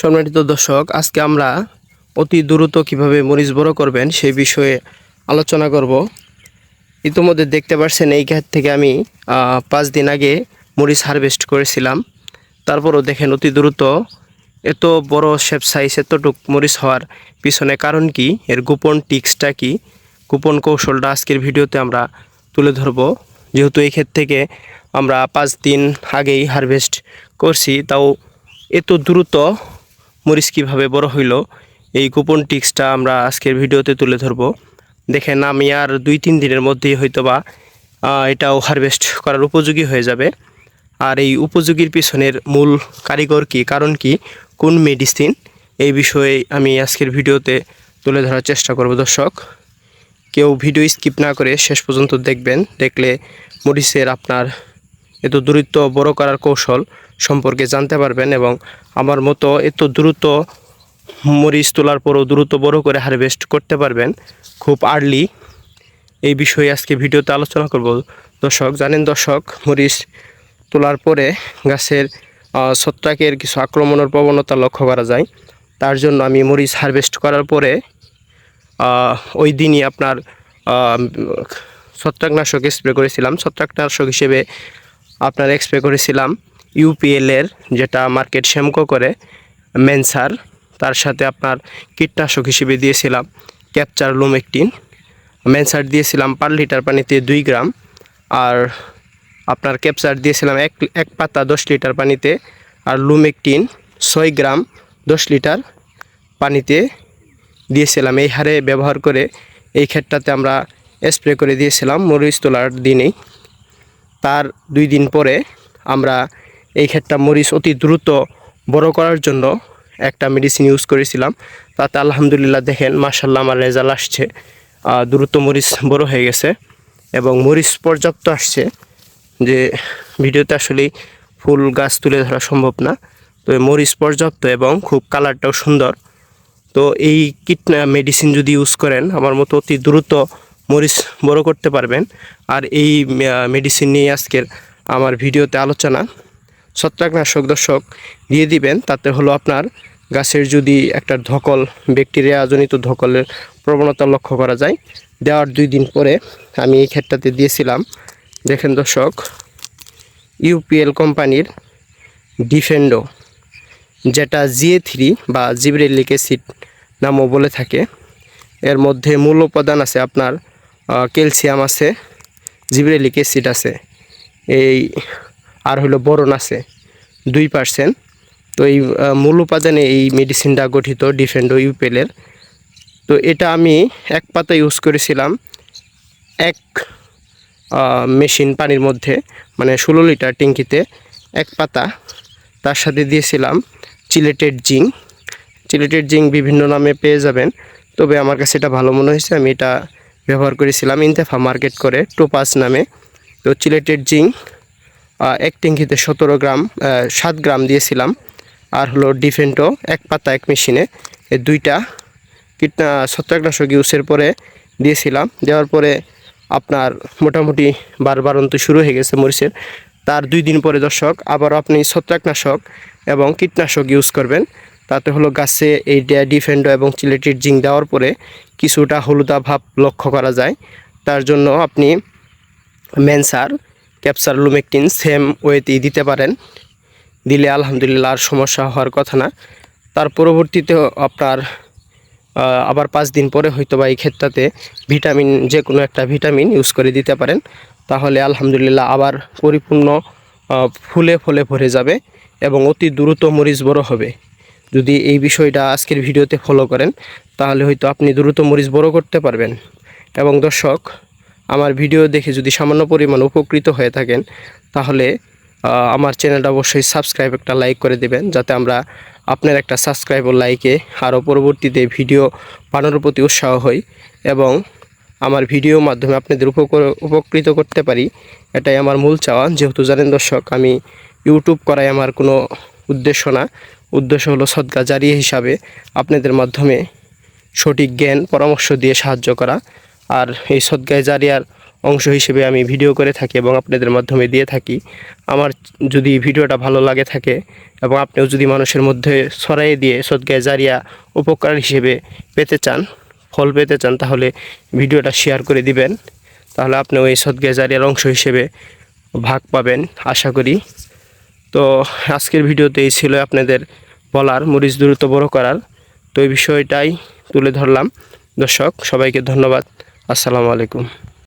সম্মানিত দর্শক, আজকে আমরা অতি দ্রুত কীভাবে মরিচ বড় করবেন সেই বিষয়ে আলোচনা করব। ইতিমধ্যে দেখতে পাচ্ছেন এই ক্ষেত থেকে আমি পাঁচ দিন আগে মরিচ হারভেস্ট করেছিলাম। তারপরও দেখেন অতি দ্রুত এত বড় শেপ সাইজ এতটুক মরিচ হওয়ার পিছনে কারণ কি? এর গোপন টিক্সটা কি? গোপন কৌশলটা আজকের ভিডিওতে আমরা তুলে ধরব। যেহেতু এই ক্ষেত থেকে আমরা পাঁচ দিন আগেই হারভেস্ট করছি, তাও এত দ্রুত মরিচ কীভাবে বড় হইল, এই গোপন টিক্সটা আমরা আজকের ভিডিওতে তুলে ধরব। দেখেন আমি আর দুই তিন দিনের মধ্যেই হয়তো বা এটাও হারভেস্ট করার উপযোগী হয়ে যাবে। আর এই উপযোগীর পিছনের মূল কারিগর কি, কারণ কি, কোন মেডিসিন এই বিষয়ে আমি আজকের ভিডিওতে তুলে ধরার চেষ্টা করব দর্শক। কেউ ভিডিও স্কিপ না করে শেষ পর্যন্ত দেখবেন, দেখলে মরিচের আপনার এত দ্রুত বড় করার কৌশল সম্পর্কে জানতে পারবেন এবং আমার মতো এত দ্রুত মরিচ তোলার পরও দ্রুত বড় করে হারভেস্ট করতে পারবেন খুব আর্লি এই বিষয়ে আজকে ভিডিওতে আলোচনা করব। দর্শক, জানেন দর্শক, মরিচ তোলার পরে গাছের ছত্রাকের কিছু আক্রমণের প্রবণতা লক্ষ্য করা যায়। তার জন্য আমি মরিচ হারভেস্ট করার পরে ওই দিনই আপনার ছত্রাকনাশক স্প্রে করেছিলাম। ছত্রাকনাশক হিসেবে আপনার স্প্রে করেছিলাম। ইউপিএলের যেটা মার্কেট শ্যামকো করে মেনসার তার সাথে আপনার কীটনাশক হিসেবে দিয়েছিলাম ক্যাপচার লুমেকটিন মেনসার দিয়েছিলাম পার লিটার পানিতে দুই গ্রাম আর আপনার ক্যাপচার দিয়েছিলাম এক এক পাতা দশ লিটার পানিতে আর লুমেকটিন ছয় গ্রাম দশ লিটার পানিতে দিয়েছিলাম। এই হারে ব্যবহার করে এই ক্ষেতটাতে আমরা স্প্রে করে দিয়েছিলাম মরিচ তোলার দিনেই। তার দুই দিন পরে আমরা এই ক্ষেতটা মরিচ অতি দ্রুত বড় করার জন্য একটা মেডিসিন ইউজ করেছিলাম। তাতে আলহামদুলিল্লাহ দেখেন মার্শাল্লাহ আমার রেজাল্ট আসছে। দ্রুত মরিচ বড় হয়ে গেছে এবং মরিচ পর্যাপ্ত আসছে যে ভিডিওতে আসলে ফুল গাছ তুলে ধরা সম্ভব না। তো মরিচ পর্যাপ্ত এবং খুব কালারটাও সুন্দর। তো এই কীটনা মেডিসিন যদি ইউজ করেন, আমার মতো অতি দ্রুত মরিচ বড় করতে পারবেন। আর এই মেডিসিন নিয়ে আজকের আমার ভিডিওতে আলোচনা ছত্রাকনাশক দর্শক দিয়ে দিবেন, তাতে হলো আপনার গাছের যদি একটা ধকল ব্যাকটেরিয়াজনিত ধকলের প্রবণতা লক্ষ্য করা যায়, দেওয়ার দুই দিন পরে আমি এই ক্ষেতটাতে দিয়েছিলাম। দেখেন দর্শক, ইউপিএল কোম্পানির ডিফেন্ডো, যেটা জিএ থ্রি বা জিব্রেলিক অ্যাসিড নামও বলে থাকে। এর মধ্যে মূল উপাদান আছে আপনার ক্যালসিয়াম আছে, জিব্রেলিক অ্যাসিড আছে। এই আর হলো বোরন আছে দুই পার্সেন্ট তো এই মূল উপাদানে এই মেডিসিনটা গঠিত ডিফেন্ডো ইউপেলের তো এটা আমি এক পাতা ইউজ করেছিলাম এক মেশিন পানির মধ্যে মানে ষোলো লিটার ট্যাঙ্কিতে এক পাতা। তার সাথে দিয়েছিলাম চিলেটেড জিং চিলেটেড জিং বিভিন্ন নামে পেয়ে যাবেন, তবে আমার কাছে এটা ভালো মনে হয়েছে। আমি এটা ব্যবহার করেছিলাম ইনতেফা মার্কেট করে, টোপাস নামে। তো চিলেটেড জিং এক ট্যাঙ্কিতে সতেরো গ্রাম সাত গ্রাম দিয়েছিলাম। আর হলো ডিফেন্টো, এক পাতা, এক মেশিনে। এই দুইটা কীটনা, ছত্রাকনাশক ইউজের পরে দিয়েছিলাম। দেওয়ার পরে আপনার মোটামুটি বারবারন্ত শুরু হয়ে গেছে মরিচের। তার দুই দিন পরে দর্শক, আবারও আপনি ছত্রাকনাশক এবং কীটনাশক ইউজ করবেন। তাতে হলো গাছে এই ডিফেন্ডো এবং চিলেটির জিং দেওয়ার পরে কিছুটা হলুদা ভাব লক্ষ্য করা যায়। তার জন্য আপনি মেনসার ক্যাপসার লুমেকটিন সেম ওয়েতেই দিতে পারেন। দিলে আলহামদুলিল্লাহ আর সমস্যা হওয়ার কথা না। তার পরবর্তীতে আপনার আবার পাঁচ দিন পরে হয়তো বা এই ক্ষেত্রতে ভিটামিন যে কোনো একটা ভিটামিন ইউজ করে দিতে পারেন। তাহলে আলহামদুলিল্লাহ আবার পরিপূর্ণ ফুলে ফলে ভরে যাবে এবং অতি দ্রুত মরিচ বড় হবে। যদি এই বিষয়টা আজকের ভিডিওতে ফলো করেন, তাহলে হয়তো আপনি দ্রুত মরিচ বড় করতে পারবেন। এবং দর্শক আমার ভিডিও দেখে যদি সামান্য পরিমাণ উপকৃত হয়ে থাকেন, তাহলে আমার চ্যানেলটা অবশ্যই সাবস্ক্রাইব একটা লাইক করে দেবেন, যাতে আমরা আপনার একটা সাবস্ক্রাইব ও লাইকে আরও পরবর্তীতে ভিডিও বানানোর প্রতি উৎসাহ হই এবং আমার ভিডিওর মাধ্যমে আপনাদের উপকৃত করতে পারি। এটাই আমার মূল চাওয়া। যেহেতু জানেন দর্শক, আমি ইউটিউব করাই আমার কোনো উদ্দেশ্য না। উদ্দেশ্য হলো সদকা জারিয়ে হিসাবে আপনাদের মাধ্যমে সঠিক জ্ঞান, পরামর্শ দিয়ে সাহায্য করা। আর এই সদগায় জারিয়ার অংশ হিসেবে আমি ভিডিও করে থাকি এবং আপনাদের মাধ্যমে দিয়ে থাকি। আমার যদি ভিডিওটা ভালো লাগে থাকে এবং আপনিও যদি মানুষের মধ্যে ছড়াইয়ে দিয়ে সদগায় জারিয়া উপকার হিসেবে পেতে চান, ফল পেতে চান, তাহলে ভিডিওটা শেয়ার করে দিবেন। তাহলে আপনিও এই সদগায় জারিয়ার অংশ হিসেবে ভাগ পাবেন, আশা করি। তো আজকের ভিডিওতে এই ছিল আপনাদের বলার, মরিচ দ্রুত বড় করার। তো এই বিষয়টাই তুলে ধরলাম। দর্শক, সবাইকে ধন্যবাদ। আসসালামু আলাইকুম।